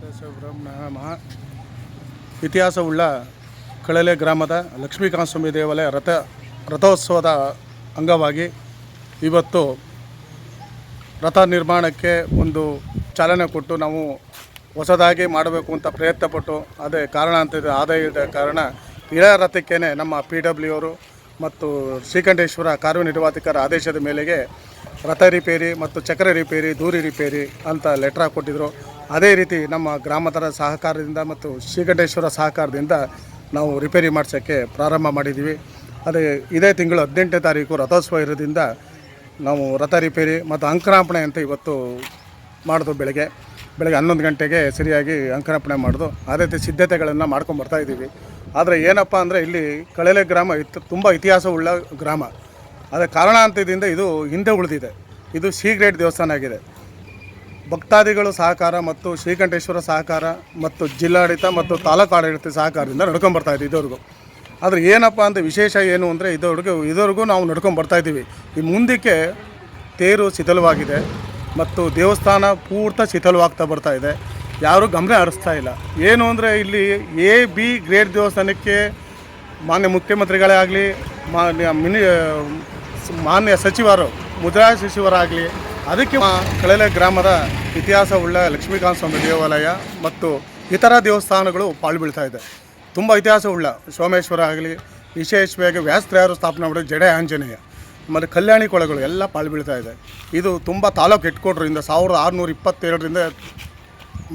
ಮಹಾ ಇತಿಹಾಸವುಳ್ಳ ಕಳಲೆ ಗ್ರಾಮದ ಲಕ್ಷ್ಮೀಕಾಂತ ಸ್ವಾಮಿ ದೇವಾಲಯ ರಥ, ರಥೋತ್ಸವದ ಅಂಗವಾಗಿ ಇವತ್ತು ರಥ ನಿರ್ಮಾಣಕ್ಕೆ ಒಂದು ಚಾಲನೆ ಕೊಟ್ಟು ನಾವು ಹೊಸದಾಗಿ ಮಾಡಬೇಕು ಅಂತ ಪ್ರಯತ್ನಪಟ್ಟು ಅದೇ ಕಾರಣ ಅಂತ ಆದಾಯದ ಕಾರಣ ಇಳೆಯ ರಥಕ್ಕೇ ನಮ್ಮ ಪಿ ಡಬ್ಲ್ಯೂ ಅವರು ಮತ್ತು ಶ್ರೀಕಂಠೇಶ್ವರ ಕಾರ್ಯನಿರ್ವಾಹಕರ ಆದೇಶದ ಮೇಲೆಗೆ ರಥ ರಿಪೇರಿ ಮತ್ತು ಚಕ್ರ ರಿಪೇರಿ, ದೂರಿ ರಿಪೇರಿ ಅಂತ ಲೆಟ್ರ್ ಕೊಟ್ಟಿದ್ದರು ಅದೇ ರೀತಿ ನಮ್ಮ ಗ್ರಾಮದರ ಸಹಕಾರದಿಂದ ಮತ್ತು ಶ್ರೀಕಂಠೇಶ್ವರ ಸಹಕಾರದಿಂದ ನಾವು ರಿಪೇರಿ ಮಾಡಿಸೋಕ್ಕೆ ಪ್ರಾರಂಭ ಮಾಡಿದ್ದೀವಿ. ಅದೇ ಇದೇ ತಿಂಗಳು ಹದಿನೆಂಟನೇ ತಾರೀಕು ರಥೋತ್ಸವ ಇರೋದ್ರಿಂದ ನಾವು ರಥ ರಿಪೇರಿ ಮತ್ತು ಅಂಕರಾಪಣೆ ಅಂತ ಇವತ್ತು ಮಾಡಿದ್ವು ಬೆಳಗ್ಗೆ. ಬೆಳಗ್ಗೆ ಹನ್ನೊಂದು ಗಂಟೆಗೆ ಸರಿಯಾಗಿ ಅಂಕರಾಪಣೆ ಮಾಡೋದು. ಅದೇ ರೀತಿ ಸಿದ್ಧತೆಗಳನ್ನು ಮಾಡ್ಕೊಂಡು ಬರ್ತಾ ಇದ್ದೀವಿ. ಆದರೆ ಏನಪ್ಪ ಅಂದರೆ ಇಲ್ಲಿ ಕಳಲೆ ಗ್ರಾಮ ಇತ್ತು ತುಂಬ ಇತಿಹಾಸವುಳ್ಳ ಗ್ರಾಮ. ಅದೇ ಕಾರಣ ಅಂತದಿಂದ ಇದು ಹಿಂದೆ ಉಳಿದಿದೆ. ಇದು ಸೀಗ್ರೇಟ್ ದೇವಸ್ಥಾನ ಆಗಿದೆ. ಭಕ್ತಾದಿಗಳು ಸಹಕಾರ ಮತ್ತು ಶ್ರೀಕಂಠೇಶ್ವರ ಸಹಕಾರ ಮತ್ತು ಜಿಲ್ಲಾಡಳಿತ ಮತ್ತು ತಾಲೂಕು ಆಡಳಿತ ಸಹಕಾರದಿಂದ ನಡ್ಕೊಂಬರ್ತಾ ಇದೆ ಇದುವರೆಗೂ. ಆದರೆ ಏನಪ್ಪ ಅಂತ ವಿಶೇಷ ಏನು ಅಂದರೆ ಇದುವರೆಗೂ ಇದುವರೆಗೂ ನಾವು ನಡ್ಕೊಂಡು ಇದ್ದೀವಿ. ಈ ಮುಂದಕ್ಕೆ ತೇರು ಶಿಥಲವಾಗಿದೆ ಮತ್ತು ದೇವಸ್ಥಾನ ಪೂರ್ತ ಶಿಥಲವಾಗ್ತಾ ಬರ್ತಾ ಇದೆ. ಯಾರೂ ಗಮನ ಹರಿಸ್ತಾ ಇಲ್ಲ. ಏನು ಅಂದರೆ ಇಲ್ಲಿ ಎ ಬಿ ಗ್ರೇಡ್ ದೇವಸ್ಥಾನಕ್ಕೆ ಮಾನ್ಯ ಮುಖ್ಯಮಂತ್ರಿಗಳೇ ಆಗಲಿ, ಮಾನ್ಯ ಮಿನಿ, ಮಾನ್ಯ ಸಚಿವರು ಮುದ್ರಾ ಸಚಿವರಾಗಲಿ ಅದಕ್ಕೆ ಕಳೆಲೆ ಗ್ರಾಮದ ಇತಿಹಾಸವುಳ್ಳ ಲಕ್ಷ್ಮೀಕಾಂತ ಸ್ವಾಮಿ ದೇವಾಲಯ ಮತ್ತು ಇತರ ದೇವಸ್ಥಾನಗಳು ಪಾಳು ಬೀಳ್ತಾ ಇದೆ. ತುಂಬ ಇತಿಹಾಸವುಳ್ಳ ಸೋಮೇಶ್ವರ ಆಗಲಿ, ವಿಶೇಷವಾಗಿ ವ್ಯಾಸರಾಯರು ಸ್ಥಾಪನೆ ಮಾಡಿದ ಜಡೆ ಆಂಜನೇಯ, ಮತ್ತು ಕಲ್ಯಾಣಿ ಕೊಳಗಳು ಎಲ್ಲ ಪಾಳು ಬೀಳ್ತಾ ಇದೆ. ಇದು ತುಂಬ ತಾಲೂಕು ಹೆಡ್ಕೋಟ್ರಿಂದ ಸಾವಿರದ ಆರುನೂರ ಇಪ್ಪತ್ತೆರಡರಿಂದ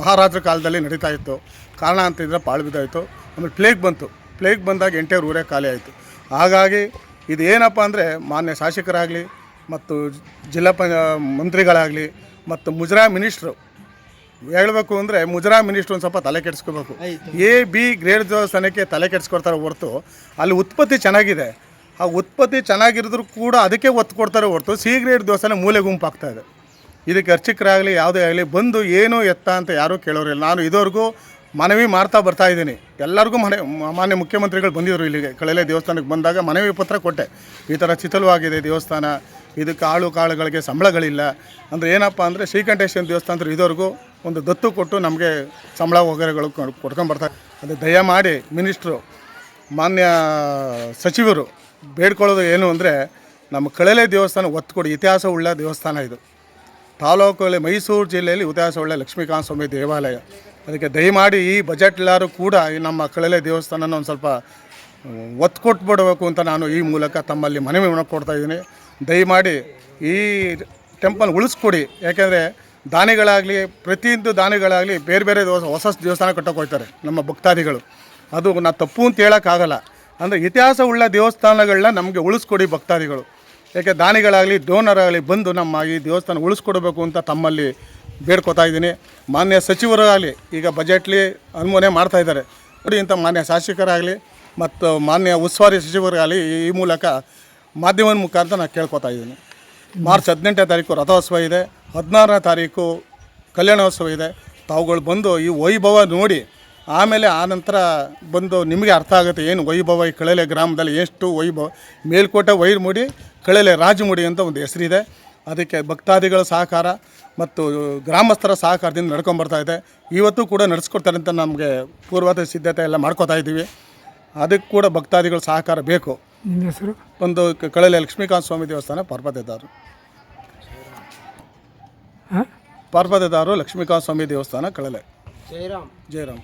ಮಹಾರಾಜರ ಕಾಲದಲ್ಲಿ ನಡೀತಾ ಇತ್ತು. ಕಾರಣ ಅಂತಿದ್ರೆ ಪಾಳು ಬಿದ್ದಾಯಿತು ಆಮೇಲೆ ಪ್ಲೇಗ್ ಬಂತು. ಪ್ಲೇಗ್ ಬಂದಾಗ ಎಂಟೇರು ಊರೇ ಖಾಲಿ ಆಯಿತು. ಹಾಗಾಗಿ ಇದು ಏನಪ್ಪ ಅಂದರೆ ಮಾನ್ಯ ಶಾಸಕರಾಗಲಿ ಮತ್ತು ಜಿಲ್ಲಾ ಪ ಮಂತ್ರಿಗಳಾಗಲಿ ಮತ್ತು ಮುಜರಾ ಮಿನಿಸ್ಟ್ರು ಹೇಳಬೇಕು ಅಂದರೆ ಮುಜರಾ ಮಿನಿಸ್ಟ್ರು ಒಂದು ಸ್ವಲ್ಪ ತಲೆ ಕೆಡಿಸ್ಕೋಬೇಕು. ಎ ಬಿ ಗ್ರೇಡ್ ದೇವಸ್ಥಾನಕ್ಕೆ ತಲೆ ಕೆಡಿಸ್ಕೊಡ್ತಾರೆ ಹೊರತು ಅಲ್ಲಿ ಉತ್ಪತ್ತಿ ಚೆನ್ನಾಗಿದೆ. ಆ ಉತ್ಪತ್ತಿ ಚೆನ್ನಾಗಿರಿದ್ರು ಕೂಡ ಅದಕ್ಕೆ ಒತ್ತು ಕೊಡ್ತಾರೆ ಹೊರತು ಸಿ ಗ್ರೇಡ್ ದೇವಸ್ಥಾನ ಮೂಲೆ ಗುಂಪಾಗ್ತಾ ಇದೆ. ಇದಕ್ಕೆ ಅರ್ಚಕರಾಗಲಿ ಯಾವುದೇ ಆಗಲಿ ಬಂದು ಏನು ಎತ್ತ ಅಂತ ಯಾರೂ ಕೇಳೋರಿಲ್ಲ. ನಾನು ಇದುವರೆಗೂ ಮನವಿ ಮಾಡ್ತಾ ಬರ್ತಾ ಇದ್ದೀನಿ. ಎಲ್ಲರಿಗೂ ಮನೆ ಮಾನ್ಯ ಮುಖ್ಯಮಂತ್ರಿಗಳು ಬಂದಿದ್ದರು ಇಲ್ಲಿಗೆ. ಕಳೆಲೆ ದೇವಸ್ಥಾನಕ್ಕೆ ಬಂದಾಗ ಮನವಿ ಪತ್ರ ಕೊಟ್ಟೆ. ಈ ಥರ ಚಿತಲವಾಗಿದೆ ದೇವಸ್ಥಾನ ಇದಕ್ಕೆ ಆಳು ಕಾಳುಗಳಿಗೆ ಸಂಬಳಗಳಿಲ್ಲ. ಅಂದರೆ ಏನಪ್ಪ ಅಂದರೆ ಶ್ರೀಕಂಠೇಶ್ವರ ದೇವಸ್ಥಾನದ ಇದುವರೆಗೂ ಒಂದು ದತ್ತು ಕೊಟ್ಟು ನಮಗೆ ಸಂಬಳ ಒಗರೆಗಳು ಕೊಡ್ಕೊಂಬರ್ತಾರೆ ಅದು ದಯಮಾಡಿ ಮಿನಿಸ್ಟ್ರು, ಮಾನ್ಯ ಸಚಿವರು ಬೇಡ್ಕೊಳ್ಳೋದು ಏನು ಅಂದರೆ ನಮ್ಮ ಕಳಲೆ ದೇವಸ್ಥಾನ ಒತ್ತು ಕೊಡಿ ಇತಿಹಾಸವುಳ್ಳ ದೇವಸ್ಥಾನ ಇದು. ತಾಲೂಕಲ್ಲಿ ಮೈಸೂರು ಜಿಲ್ಲೆಯಲ್ಲಿ ಇತಿಹಾಸವುಳ್ಳ ಲಕ್ಷ್ಮೀಕಾಂತ ಸ್ವಾಮಿ ದೇವಾಲಯ. ಅದಕ್ಕೆ ದಯಮಾಡಿ ಈ ಬಜೆಟ್ ಎಲ್ಲರೂ ಕೂಡ ನಮ್ಮ ಕಳಲೆ ದೇವಸ್ಥಾನನ ಒಂದು ಸ್ವಲ್ಪ ಒತ್ತು ಒತ್ತು ಕೊಟ್ಬಿಡಬೇಕು ಅಂತ ನಾನು ಈ ಮೂಲಕ ತಮ್ಮಲ್ಲಿ ಮನವಿ ಕೊಡ್ತಾ ಇದ್ದೀನಿ. ದಯಮಾಡಿ ಈ ಟೆಂಪಲ್ ಉಳಿಸ್ಕೊಡಿ. ಯಾಕೆಂದರೆ ದಾನಿಗಳಾಗಲಿ, ಪ್ರತಿಯೊಂದು ದಾನಿಗಳಾಗಲಿ ಬೇರೆ ಬೇರೆ ದೇವಸ್ಥಾನ ಹೊಸ ದೇವಸ್ಥಾನ ಕಟ್ಟಕ್ಕೆ ಹೋಗ್ತಾರೆ ನಮ್ಮ ಭಕ್ತಾದಿಗಳು. ಅದು ನಾ ತಪ್ಪು ಅಂತ ಹೇಳೋಕ್ಕಾಗಲ್ಲ ಅಂದರೆ ಇತಿಹಾಸ ಉಳ್ಳ ದೇವಸ್ಥಾನಗಳನ್ನ ನಮಗೆ ಉಳಿಸ್ಕೊಡಿ ಭಕ್ತಾದಿಗಳು. ಯಾಕೆ ದಾನಿಗಳಾಗಲಿ ಡೋನರ್ ಬಂದು ನಮ್ಮ ಈ ದೇವಸ್ಥಾನ ಉಳಿಸ್ಕೊಡ್ಬೇಕು ಅಂತ ತಮ್ಮಲ್ಲಿ ಬೇಡ್ಕೊತಾ ಇದ್ದೀನಿ. ಮಾನ್ಯ ಸಚಿವರಾಗಲಿ ಈಗ ಬಜೆಟ್ಲಿ ಅನುಮೋದನೆ ಮಾಡ್ತಾ ಇದ್ದಾರೆ. ನೋಡಿ ಇಂಥ ಮಾನ್ಯ ಶಾಸಕರಾಗಲಿ ಮತ್ತು ಮಾನ್ಯ ಉಸ್ತುವಾರಿ ಸಚಿವರಾಗಲಿ ಈ ಮೂಲಕ ಮಾಧ್ಯಮದ ಮುಖಾಂತರ ನಾನು ಕೇಳ್ಕೊತಾ ಇದ್ದೀನಿ. ಮಾರ್ಚ್ ಹದಿನೆಂಟನೇ ತಾರೀಕು ರಥೋತ್ಸವ ಇದೆ. ಹದಿನಾರನೇ ತಾರೀಕು ಕಲ್ಯಾಣೋತ್ಸವ ಇದೆ. ತಾವುಗಳು ಬಂದು ಈ ವೈಭವ ನೋಡಿ, ಆಮೇಲೆ ಆ ನಂತರ ಬಂದು ನಿಮಗೆ ಅರ್ಥ ಆಗುತ್ತೆ ಏನು ವೈಭವ ಈ ಕಳಲೆ ಗ್ರಾಮದಲ್ಲಿ ಎಷ್ಟು ವೈಭವ. ಮೇಲ್ಕೋಟೆ ವೈರ್ಮುಡಿ ಕಳಲೆ ರಾಜಮುಡಿ ಅಂತ ಒಂದು ಹೆಸರಿದೆ ಅದಕ್ಕೆ ಭಕ್ತಾದಿಗಳ ಸಹಕಾರ ಮತ್ತು ಗ್ರಾಮಸ್ಥರ ಸಹಕಾರದಿಂದ ನಡ್ಕೊಂಬರ್ತಾ ಇದೆ. ಇವತ್ತು ಕೂಡ ನಡೆಸ್ಕೊಡ್ತಾರೆ ಅಂತ ನಮಗೆ ಪೂರ್ವದ ಸಿದ್ಧತೆ ಎಲ್ಲ ಮಾಡ್ಕೋತಾ ಇದ್ದೀವಿ. ಅದಕ್ಕೆ ಕೂಡ ಭಕ್ತಾದಿಗಳ ಸಹಕಾರ ಬೇಕು. ನಿಮ್ಮ ಹೆಸರು? ಒಂದು ಕಳಲೆ ಲಕ್ಷ್ಮೀಕಾಂತ ಸ್ವಾಮಿ ದೇವಸ್ಥಾನ ಪರ್ವತದಾರು. ಹಾಂ? ಪರ್ವತದಾರು ಲಕ್ಷ್ಮೀಕಾಂತ ಸ್ವಾಮಿ ದೇವಸ್ಥಾನ ಕಳಲೆ. ಜಯರಾಮ್. ಜಯರಾಮ್.